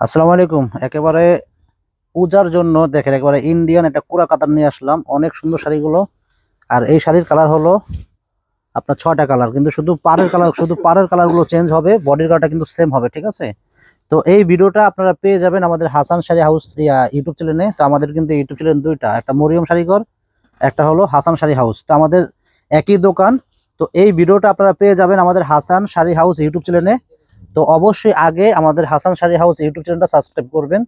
আসসালামু আলাইকুম। একেবারে পূজার জন্য দেখেন, একেবারে ইন্ডিয়ান একটা কুড়া কাতার নিয়ে আসলাম। অনেক সুন্দর শাড়িগুলো। আর এই শাড়ির কালার হলো আপনার ছয়টা কালার। কিন্তু শুধু পাড়ের কালার, শুধু পাড়ের কালারগুলো চেঞ্জ হবে বডির কালারটা কিন্তু সেম হবে, ঠিক আছে? তো এই ভিডিওটা আপনারা পেয়ে যাবেন আমাদের হাসান শাড়ি হাউস ইউটিউব চ্যানেলে তো আমাদের কিন্তু ইউটিউব চ্যানেল দুইটা, একটা মরিয়ম শাড়িঘর, একটা হলো হাসান শাড়ি হাউস তো আমাদের একই দোকান। তো এই ভিডিওটা আপনারা পেয়ে যাবেন আমাদের হাসান শাড়ি হাউস ইউটিউব চ্যানেলে তো অবশ্যই আগে আমাদের হাসান শাড়ি হাউস ইউটিউব চ্যানেলটা সাবস্ক্রাইব করবেন।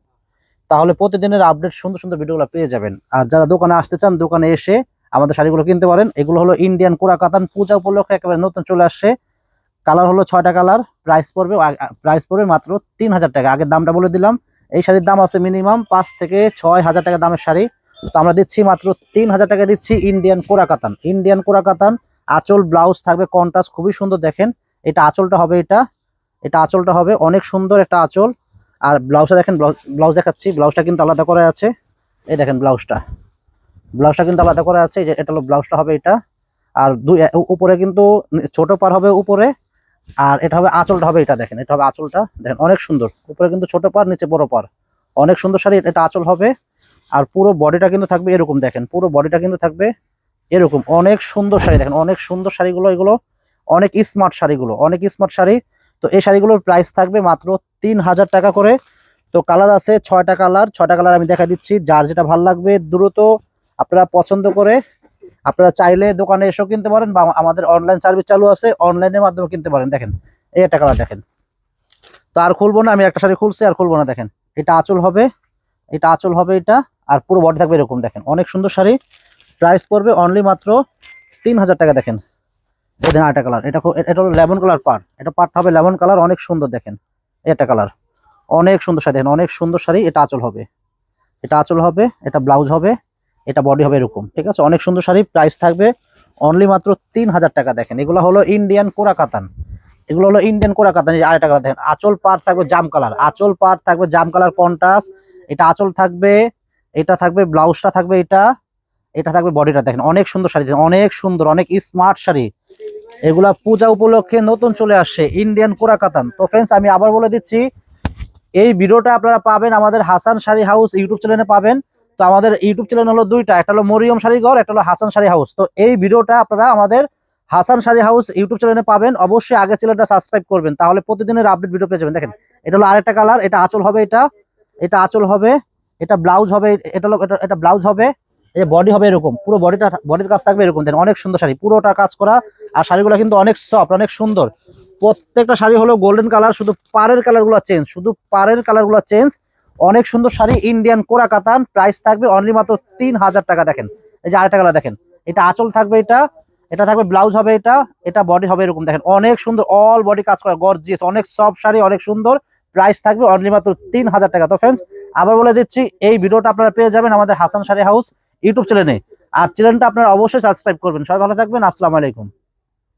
তাহলে প্রতিদিনের আপডেট সুন্দর সুন্দর ভিডিওগুলো পেয়ে যাবেন। আর যারা দোকানে আসতে চান, দোকানে এসে আমাদের শাড়িগুলো কিনতে পারেন। এগুলো হলো ইন্ডিয়ান কোরা কাতান পূজা উপলক্ষে একেবারে নতুন চলে আসছে। কালার হলো ছয়টা কালার প্রাইস পড়বে প্রাইস পড়বে মাত্র তিন হাজার টাকা। আগের দামটা বলে দিলাম, এই শাড়ির দাম আছে মিনিমাম পাঁচ থেকে ছয় হাজার টাকা দামের শাড়ি। তো আমরা দিচ্ছি মাত্র তিন হাজার টাকা দিচ্ছি ইন্ডিয়ান কোরা কাতান ইন্ডিয়ান কোরা কাতান আঁচল ব্লাউজ থাকবে কন্ট্রাস্ট খুবই সুন্দর দেখেন। এটা আঁচলটা হবে এটা এটা আঁচলটা হবে, অনেক সুন্দর একটা আঁচল। আর ব্লাউজটা দেখেন ব্লাউজ দেখাচ্ছি। ব্লাউজটা কিন্তু আলাদা করে আছে। এই দেখেন ব্লাউজটা ব্লাউজটা কিন্তু আলাদা করা আছে। যে, এটা হলো ব্লাউজটা হবে এটা। আর দুই উপরে কিন্তু ছোট পার হবে উপরে। আর এটা হবে আঁচলটা হবে এটা দেখেন, এটা হবে আঁচলটা। দেখেন, অনেক সুন্দর। উপরে কিন্তু ছোট পার, নিচে বড় পার। অনেক সুন্দর শাড়ি এটা আঁচল হবে। আর পুরো বডিটা কিন্তু থাকবে এরকম দেখেন, পুরো বডিটা কিন্তু থাকবে এরকম। অনেক সুন্দর শাড়ি দেখেন, অনেক সুন্দর শাড়িগুলো এগুলো, অনেক স্মার্ট শাড়িগুলো, অনেক স্মার্ট শাড়ি। তো এই শাড়িগুলোর প্রাইস থাকবে মাত্র তিন হাজার টাকা করে। তো কালার আছে ছয়টা কালার ছয়টা কালার আমি দেখা দিচ্ছি, যার যেটা ভালো লাগবে দ্রুত আপনারা পছন্দ করে। আপনারা চাইলে দোকানে এসেও কিনতে পারেন বা আমাদের অনলাইন সার্ভিস চালু আছে অনলাইনের মাধ্যমে কিনতে পারেন। দেখেন, এই একটা কালার দেখেন। তো আর খুলবো না, আমি একটা শাড়ি খুলছি, আর খুলবো না, দেখেন। এটা আঁচল হবে, এটা আঁচল হবে এটা, আর পুরো বডি থাকবে এরকম, দেখেন। অনেক সুন্দর শাড়ি প্রাইস পড়বে অনলি মাত্র তিন হাজার টাকা, দেখেন। দেখেন আরেকটা কালার এটা এটা হলো লেমন কালার পার এটা পারটা হবে লেমন কালার অনেক সুন্দর দেখেন। একটা কালার অনেক সুন্দর শাড়ি দেখেন, অনেক সুন্দর শাড়ি, এটা আঁচল হবে। এটা আঁচল হবে, এটা ব্লাউজ হবে, এটা বডি হবে এরকম, ঠিক আছে? অনেক সুন্দর শাড়ি প্রাইস থাকবে অনলি মাত্র তিন হাজার টাকা দেখেন। এগুলো হলো ইন্ডিয়ান কোরা কাতান এগুলো হলো ইন্ডিয়ান কোরা কাতান এই আরেকটা কালার দেখেন, আঁচল পার থাকবে জাম কালার আঁচল পার থাকবে জাম কালার কন্ট্রাস্ট এটা আঁচল থাকবে, এটা থাকবে ব্লাউজটা থাকবে এটা এটা থাকবে বডিটা দেখেন। অনেক সুন্দর শাড়ি অনেক সুন্দর, অনেক স্মার্ট শাড়ি। এগুলা পূজা উপলক্ষে নতুন চলে আসছে ইন্ডিয়ান কোরাকাতান। তো ফ্রেন্ডস আমি আবার বলে দিচ্ছি, এই ভিডিওটা আপনারা পাবেন আমাদের হাসান শাড়ি হাউস ইউটিউব চ্যানেলে পাবেন। তো আমাদের ইউটিউব চ্যানেল হলো দুইটা, একটা হলো মরিয়ম শাড়ি ঘর একটা হলো হাসান শাড়ি হাউস। তো এই ভিডিওটা আপনারা আমাদের হাসান শাড়ি হাউস ইউটিউব চ্যানেলে পাবেন। অবশ্যই আগে চ্যানেলটা সাবস্ক্রাইব করবেন, তাহলে প্রতিদিনের আপডেট ভিডিও পেয়ে যাবেন। দেখেন, এটা হলো আরেকটা কালার এটা আঁচল হবে এটা এটা আঁচল হবে, এটা ব্লাউজ হবে, এটা হলো, এটা- এটা ব্লাউজ হবে। এই যে বডি হবে এরকম, পুরো বডিটা বডির কাজ থাকবে এরকম দেখেন অনেক সুন্দর শাড়ি, পুরোটা কাজ করা, আর শাড়িগুলো কিন্তু অনেক সফট অনেক সুন্দর। প্রত্যেকটা শাড়ি হলো গোল্ডেন কালার শুধু পাড়ের কালারগুলো চেঞ্জ শুধু পাড়ের কালারগুলো চেঞ্জ অনেক সুন্দর শাড়ি ইন্ডিয়ান কোরা কাতান প্রাইস থাকবে অনলি মাত্র তিন হাজার টাকা, দেখেন। এই যে আরেকটা কালার দেখেন, এটা আঁচল থাকবে এটা এটা থাকবে ব্লাউজ হবে এটা এটা বডি হবে এরকম, দেখেন। অনেক সুন্দর অল বডি কাজ করা গর্জিয়াস অনেক সফট শাড়ি, অনেক সুন্দর প্রাইস থাকবে অনলি মাত্র তিন হাজার টাকা। তো ফ্রেন্ডস আবার বলে দিচ্ছি, এই ভিডিওটা আপনারা পেয়ে যাবেন আমাদের হাসান শাড়ি হাউস ইউটিউব চ্যানেলে আর চ্যানেলটা আপনারা অবশ্যই সাবস্ক্রাইব করবেন। সবাই ভালো থাকবেন। আসসালামু আলাইকুম।